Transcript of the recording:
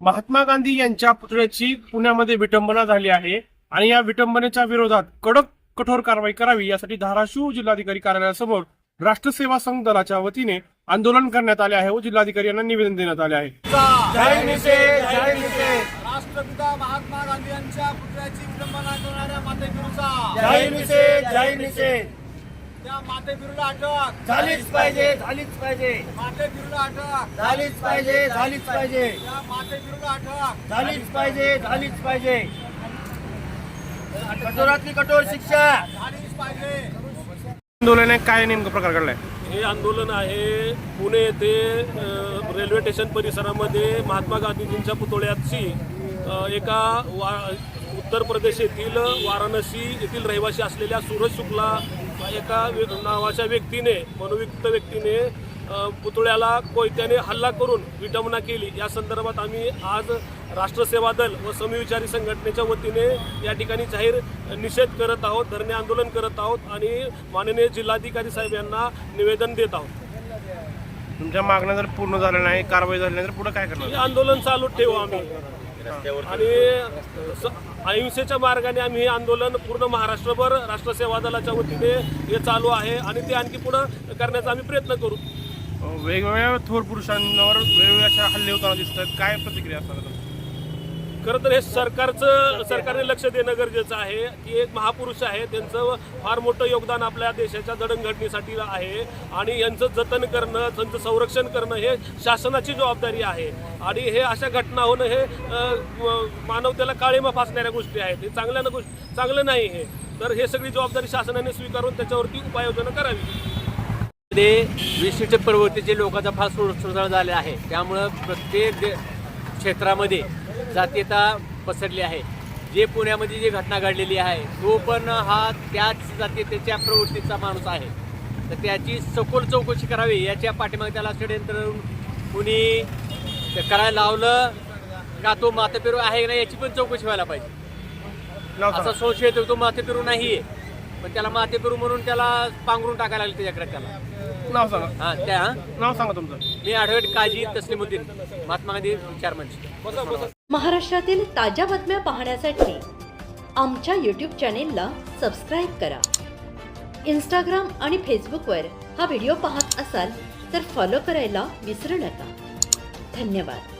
महात्मा गांधी यांच्या पुतळ्याची पुण्यामध्ये विटंबना झाली आहे आणि या विटंबनेच्या विरोधात कडक कठोर कारवाई करावी यासाठी धाराशिव जिल्हाधिकारी कार्यालयासमोर राष्ट्रसेवा संघ दलाच्या वतीने आंदोलन करण्यात आले आहे व जिल्हाधिकारी यांना निवेदन देण्यात आले आहे. राष्ट्रपिता महात्मा गांधी यांच्या पुतळ्याची विडंबना करणाऱ्या त्या मातेविरूला अटक. झालीच पाहिजे झालीच पाहिजे. मातेविरूला अटक. झालीच पाहिजे झालीच पाहिजे. त्या मातेविरूला अटक. झालीच पाहिजे झालीच पाहिजे. कठोरातली कठोर शिक्षा. झालीच पाहिजे. आंदोलनाने काय नेमकं प्रकार घडलाय? हे आंदोलन आहे पुणे येथे अ, रेल्वे स्टेशन परिसरामध्ये महात्मा गांधीजींच्या पुतळ्याची अ, एका वा उत्तर प्रदेश येथील वाराणसी येथील रहिवासी असलेल्या सूरज शुक्ला एका नावाच्या व्यक्तीने मनोविक्त व्यक्तीने पुतळ्याला कोयत्याने हल्ला करून विटंबना केली. या संदर्भात आम्ही आज राष्ट्रसेवा दल व समविचारी संघटनेच्या वतीने या ठिकाणी जाहीर निषेध करत आहोत धरणे आंदोलन करत आहोत आणि माननीय जिल्हाधिकारी साहेब यांना निवेदन देत आहोत. तुमच्या मागण्या जर पूर्ण झाल्या नाही कारवाई झाली नाही तर पुढे काय करणार? आंदोलन चालू ठेवू आम्ही. आणि स- अहिंसेच्या मार्गाने आम्ही हे आंदोलन पूर्ण महाराष्ट्रभर राष्ट्रसेवा दलाच्या वतीने हे चालू आहे आणि ते आणखी पुढं करण्याचा आम्ही प्रयत्न करू. वेगवेगळ्या थोर पुरुषांवर वेगवेगळ्या अशा हल्ले होताना दिसत आहेत काय प्रतिक्रिया असणार आता? खरं तर हे सरकारचं सरकारने लक्ष देणं गरजेचं आहे. की एक महापुरुष आहे त्यांचं फार मोठं योगदान आपल्या देशाच्या जडणघडणीसाठी आहे. आणि यांचं जतन करणं त्यांचं संरक्षण करणं हे शासनाची जबाबदारी आहे. आणि हे अशा घटना होणं हे मानवतेला काळीमा फासणाऱ्या गोष्टी आहेत. हे चांगल्या न गोष्ट चांगलं नाही हे. तर हे सगळी जबाबदारी शासनाने स्वीकारून त्याच्यावरती उपाययोजना करावी. विशिष्ट प्रवृत्तीचे लोकांचा फार सुळसुळाट झाले आहे. त्यामुळं प्रत्येक दे- क्षेत्रामध्ये जातीयता पसरली आहे. जे पुण्यामध्ये जी घटना घडलेली आहे तो पण हा त्याच जातीयतेच्या प्रवृत्तीचा माणूस आहे. तर त्याची सखोल चौकशी करावी याच्या पाठीमागे त्याला षडयंत्र कुणी करायला लावलं का तो माथेपेरू आहे का नाही याची पण चौकशी व्हायला पाहिजे. असा. संशय येतो तो माथेपेरू नाहीये. पण त्याला माथेपेरू म्हणून त्याला पांघरून टाकायला लागले त्याच्याकडे त्याला. नाव सांगा. हा त्या हा? नाव सांगा तुमचं. मी आढळट काजी तस्लिमुद्दीन महात्मा गांधी विचार मंच. महाराष्ट्रातील ताज्या बातम्या पाहण्यासाठी आमच्या यूट्यूब चॅनेलला सबस्क्राईब करा. इंस्टाग्राम आणि फेसबुकवर हा व्हिडिओ पाहत असाल तर फॉलो करायला विसरू नका. धन्यवाद.